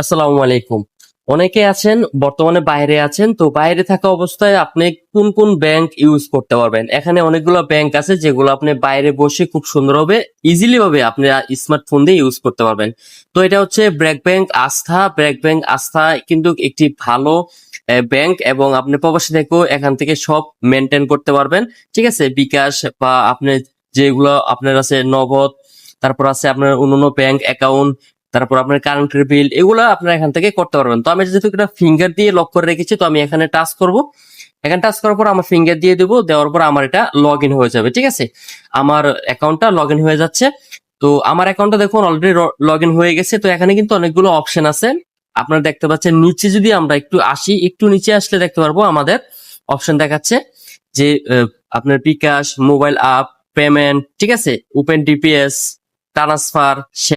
আসসালামু আলাইকুম। অনেকে আছেন, বর্তমানে বাইরে আছেন, তো বাইরে থাকা অবস্থায় আপনি কোন কোন ব্যাংক ইউজ করতে পারবেন? এখানে অনেকগুলো ব্যাংক আছে যেগুলো আপনি বাইরে বসে খুব সুন্দর সুন্দরভাবে ইজিলি ভাবে আপনি স্মার্টফোন দিয়ে ইউজ করতে পারবেন। তো এটা হচ্ছে ব্র্যাক ব্যাংক আস্থা ব্র্যাক ব্যাংক আস্থা কিন্তু একটি ভালো ব্যাংক এবং আপনি প্রবাসী থেকেও এখান থেকে সব মেনটেন করতে পারবেন। ঠিক আছে? বিকাশ বা আপনি যেগুলো আপনার আছে নগদ, তারপর আছে আপনার অন্যান্য ব্যাংক অ্যাকাউন্ট তারপর আপনার কারেন্টের বিল এগুলো আপনারা এখান থেকে করতে পারবেন। তো আমি যেহেতু এটা ফিঙ্গার দিয়ে লক করে রেখেছি, তো আমি এখানে টাচ করব। এখানে টাচ করার পর আমার ফিঙ্গার দিয়ে দেবো, দেওয়ার পর আমার এটা লগ ইন হয়ে যাবে, ঠিক আছে? আমার অ্যাকাউন্টটা লগ ইন হয়ে যাচ্ছে। তো আমার অ্যাকাউন্টটা দেখুন অলরেডি লগ ইন হয়ে গেছে, তো এখানে কিন্তু অনেকগুলো অপশন আছে। আপনারা দেখতে পাচ্ছেন, নিচে যদি আমরা একটু আসি, একটু নিচে আসলে দেখতে পারব আমাদের অপশন দেখাচ্ছে যে আপনার বিকাশ মোবাইল অ্যাপ পেমেন্ট ঠিক আছে? Open DPS transfer